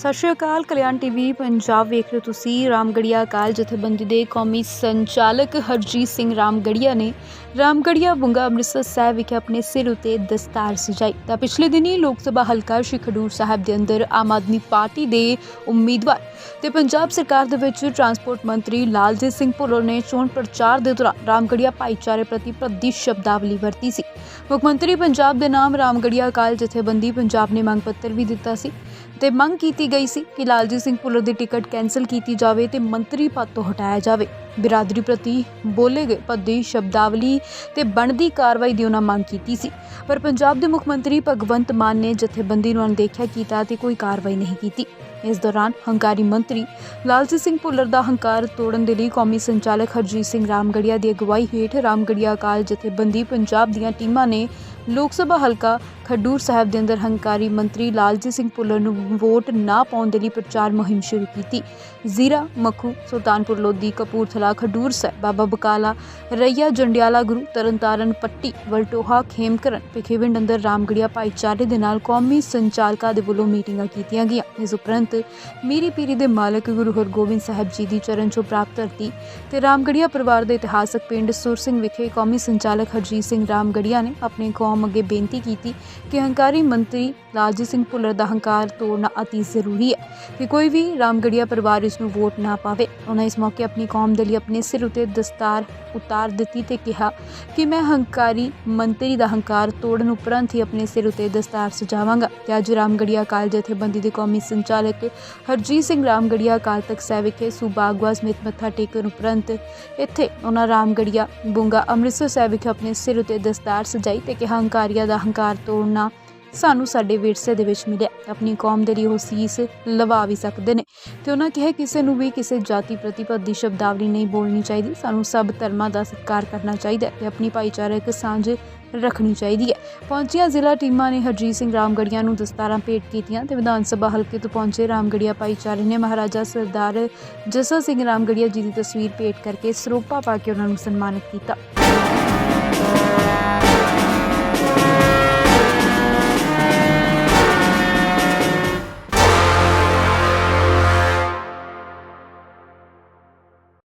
ਸਤਿ ਸ਼੍ਰੀ ਅਕਾਲ, ਕਲਿਆਣ ਟੀਵੀ ਪੰਜਾਬ ਵੇਖ ਰਹੇ ਹੋ ਤੁਸੀਂ ਰਾਮਗੜੀਆ ਅਕਾਲ, ਜਥੇਬੰਦੀ ਦੇ ਕੌਮੀ ਸੰਚਾਲਕ ਹਰਜੀਤ ਸਿੰਘ ਰਾਮਗੜੀਆ ਨੇ ਰਾਮਗੜੀਆ ਬੁੰਗਾ ਅੰਮ੍ਰਿਤਸਰ ਸਾਹਿਬ ਵਿਖੇ ਆਪਣੇ ਸਿਰ ਉਤੇ ਦਸਤਾਰ ਸਜਾਈ। ਤਾਂ ਪਿਛਲੇ ਦਿਨੀ ਲੋਕ ਸਭਾ ਹਲਕਾ ਸ਼੍ਰੀ ਖਡੂਰ ਸਾਹਿਬ ਦੇ ਅੰਦਰ ਆਮ ਆਦਮੀ ਪਾਰਟੀ ਦੇ ਉਮੀਦਵਾਰ ਤੇ ਪੰਜਾਬ ਸਰਕਾਰ ਦੇ ਵਿੱਚ ਟਰਾਂਸਪੋਰਟ ਮੰਤਰੀ ਲਾਲਜੀਤ ਸਿੰਘ ਭੁੱਲਰ ਨੇ ਚੋਣ ਪ੍ਰਚਾਰ ਦੇ ਦੌਰਾਨ ਰਾਮਗੜੀਆ ਭਾਈਚਾਰੇ ਪ੍ਰਤੀ ਭੱਦੀ ਸ਼ਬਦਾਵਲੀ ਵਰਤੀ ਸੀ। ਮੁੱਖ ਮੰਤਰੀ ਪੰਜਾਬ ਦੇ ਨਾਮ ਰਾਮਗੜੀਆ ਅਕਾਲ, ਜਥੇਬੰਦੀ ਪੰਜਾਬ ਨੇ ਮੰਗ ਪੱਤਰ ਵੀ ਦਿੱਤਾ ਸੀ ਤੇ ਮੰਗ ਕੀਤੀ ਗਈ ਸੀ ਕਿ ਲਾਲਜੀਤ ਸਿੰਘ ਭੁੱਲਰ ਦੀ ਟਿਕਟ ਕੈਂਸਲ ਕੀਤੀ ਜਾਵੇ ਤੇ ਮੰਤਰੀ ਪਦ ਤੋਂ ਹਟਾਇਆ ਜਾਵੇ। ਬਿਰਾਦਰੀ ਪ੍ਰਤੀ ਬੋਲੇ ਗਏ ਭੱਦੀ ਸ਼ਬਦਾਵਲੀ ਤੇ ਬਣਦੀ ਕਾਰਵਾਈ ਦੀ ਉਹਨਾਂ ਮੰਗ ਕੀਤੀ ਸੀ। ਪਰ ਪੰਜਾਬ ਦੇ ਮੁੱਖ ਮੰਤਰੀ ਭਗਵੰਤ ਮਾਨ ਨੇ ਜਥੇਬੰਦੀ ਨੂੰ ਅਣਦੇਖਿਆ ਕੀਤਾ ਤੇ ਕੋਈ ਕਾਰਵਾਈ ਨਹੀਂ ਕੀਤੀ। ਇਸ ਦੌਰਾਨ ਹੰਕਾਰੀ ਮੰਤਰੀ ਲਾਲਜੀਤ ਸਿੰਘ ਭੁੱਲਰ ਦਾ ਹੰਕਾਰ ਤੋੜਨ ਦੇ ਲਈ ਕੌਮੀ ਸੰਚਾਲਕ ਹਰਜੀਤ ਸਿੰਘ ਰਾਮਗੜੀਆ ਦੀ ਅਗਵਾਈ ਹੇਠ ਰਾਮਗੜੀਆ ਅਕਾਲ ਜਥੇਬੰਦੀ ਪੰਜਾਬ ਦੀਆਂ ਟੀਮਾਂ ਨੇ ਲੋਕ ਸਭਾ ਹਲਕਾ ਖਡੂਰ ਸਾਹਿਬ ਦੇ ਅੰਦਰ ਹੰਕਾਰੀ ਮੰਤਰੀ ਲਾਲਜੀਤ ਸਿੰਘ ਭੁੱਲਰ ਨੂੰ ਵੋਟ ਨਾ ਪਾਉਣ ਦੇ ਲਈ ਪ੍ਰਚਾਰ ਮੁਹਿੰਮ ਸ਼ੁਰੂ ਕੀਤੀ। ਜ਼ੀਰਾ, ਮੱਖੂ, ਸੁਲਤਾਨਪੁਰ ਲੋਧੀ, ਕਪੂਰਥਲਾ, ਖਡੂਰ ਸਾਹਿਬ, ਬਾਬਾ ਬਕਾਲਾ, ਰਈਆ, ਜੰਡਿਆਲਾ ਗੁਰੂ, ਤਰਨਤਾਰਨ, ਪੱਟੀ, ਵਲਟੋਹਾ, ਖੇਮਕਰਨ ਵਿਖੇਵਿੰਡ ਅੰਦਰ ਰਾਮਗੜੀਆ ਭਾਈਚਾਰੇ ਦੇ ਨਾਲ ਕੌਮੀ ਸੰਚਾਲਕਾਂ ਦੇ ਵੱਲੋਂ ਮੀਟਿੰਗਾਂ ਕੀਤੀਆਂ ਗਈਆਂ। ਇਸ ਉਪਰੰਤ ਮੀਰੀ ਪੀਰੀ ਦੇ ਮਾਲਕ ਗੁਰੂ ਹਰਗੋਬਿੰਦ ਸਾਹਿਬ ਜੀ ਦੀ ਚਰਨ ਛੋਹ ਪ੍ਰਾਪਤ ਧਰਤੀ ਤੇ ਰਾਮਗੜੀਆ ਪਰਿਵਾਰ ਦੇ ਇਤਿਹਾਸਕ ਪਿੰਡ ਸੁਰ ਸਿੰਘ ਵਿਖੇ ਕੌਮੀ ਸੰਚਾਲਕ ਹਰਜੀਤ ਸਿੰਘ ਰਾਮਗੜੀਆ ਨੇ ਆਪਣੀ ਕੌਮ ਅੱਗੇ ਬੇਨਤੀ ਕੀਤੀ ਕਿ ਹੰਕਾਰੀ ਮੰਤਰੀ ਲਾਲਜੀਤ ਸਿੰਘ ਭੁੱਲਰ ਦਾ ਹੰਕਾਰ ਤੋੜਨਾ ਅਤੀ ਜ਼ਰੂਰੀ ਹੈ ਕਿ ਕੋਈ ਵੀ ਰਾਮਗੜੀਆ ਪਰਿਵਾਰ ਇਸ ਨੂੰ ਵੋਟ ਨਾ ਪਾਵੇ। ਉਹਨਾਂ ਇਸ ਮੌਕੇ ਆਪਣੀ ਕੌਮ ਦੇ ਲਈ ਆਪਣੇ ਸਿਰ ਉਤੇ ਦਸਤਾਰ ਉਤਾਰ ਦਿੱਤੀ ਤੇ ਕਿਹਾ ਕਿ ਮੈਂ ਹੰਕਾਰੀ ਮੰਤਰੀ ਦਾ ਹੰਕਾਰ ਤੋੜਨ ਉਪਰੰਤ ਹੀ ਆਪਣੇ ਸਿਰ ਉਤੇ ਦਸਤਾਰ ਸਜਾਵਾਂਗਾ ਤੇ ਅੱਜ ਰਾਮਗੜੀਆ ਅਕਾਲ ਜਥੇਬੰਦੀ ਦੇ ਕੌਮੀ ਸੰਚਾਲਕ ਹਰਜੀਤ ਸਿੰਘ ਰਾਮਗੜੀਆ ਅਕਾਲ ਤਖਤ ਸਾਹਿਬ ਵਿਖੇ ਸੂਬਾ ਆਗੂਆਂ ਸਮੇਤ ਮੱਥਾ ਟੇਕਣ ਉਪਰੰਤ ਇੱਥੇ ਉਹਨਾਂ ਰਾਮਗੜੀਆ ਬੁੰਗਾ ਅੰਮ੍ਰਿਤਸਰ ਸਾਹਿਬ ਵਿਖੇ ਆਪਣੇ ਸਿਰ ਉਤੇ ਦਸਤਾਰ ਸਜਾਈ ਤੇ ਕਿਹਾ ਹੰਕਾਰੀਆ ਦਾ ਹੰਕਾਰ ਤੋੜਨਾ ਸਾਨੂੰ ਸਾਡੇ ਵਿਰਸੇ ਦੇ ਵਿੱਚ ਮਿਲਿਆ। ਆਪਣੀ ਕੌਮ ਦੇ ਲਈ ਉਹ ਸੀਸ ਲਵਾ ਵੀ ਸਕਦੇ ਨੇ। ਤੇ ਉਹਨਾਂ ਕਿਹਾ ਕਿਸੇ ਨੂੰ ਵੀ ਕਿਸੇ ਜਾਤੀ ਪ੍ਰਤੀ ਭੱਦੀ ਸ਼ਬਦਾਵਲੀ ਨਹੀਂ ਬੋਲਣੀ ਚਾਹੀਦੀ। ਸਾਨੂੰ ਸਭ ਧਰਮਾਂ ਦਾ ਸਤਿਕਾਰ ਕਰਨਾ ਚਾਹੀਦਾ ਹੈ ਤੇ ਆਪਣੀ ਭਾਈਚਾਰਕ ਸਾਂਝ ਰੱਖਣੀ ਚਾਹੀਦੀ ਹੈ। ਪਹੁੰਚੀਆਂ ਜ਼ਿਲ੍ਹਾ ਟੀਮਾਂ ਨੇ ਹਰਜੀਤ ਸਿੰਘ ਰਾਮਗੜੀਆ ਨੂੰ ਦਸਤਾਰਾਂ ਭੇਟ ਕੀਤੀਆਂ ਤੇ ਵਿਧਾਨ ਸਭਾ ਹਲਕੇ ਤੋਂ ਪਹੁੰਚੇ ਰਾਮਗੜੀਆ ਭਾਈਚਾਰੇ ਨੇ ਮਹਾਰਾਜਾ ਸਰਦਾਰ ਜਸਾ ਸਿੰਘ ਰਾਮਗੜੀਆ ਜੀ ਦੀ ਤਸਵੀਰ ਭੇਟ ਕਰਕੇ ਸਰੋਪਾ ਪਾ ਕੇ ਉਹਨਾਂ ਨੂੰ ਸਨਮਾਨਿਤ ਕੀਤਾ।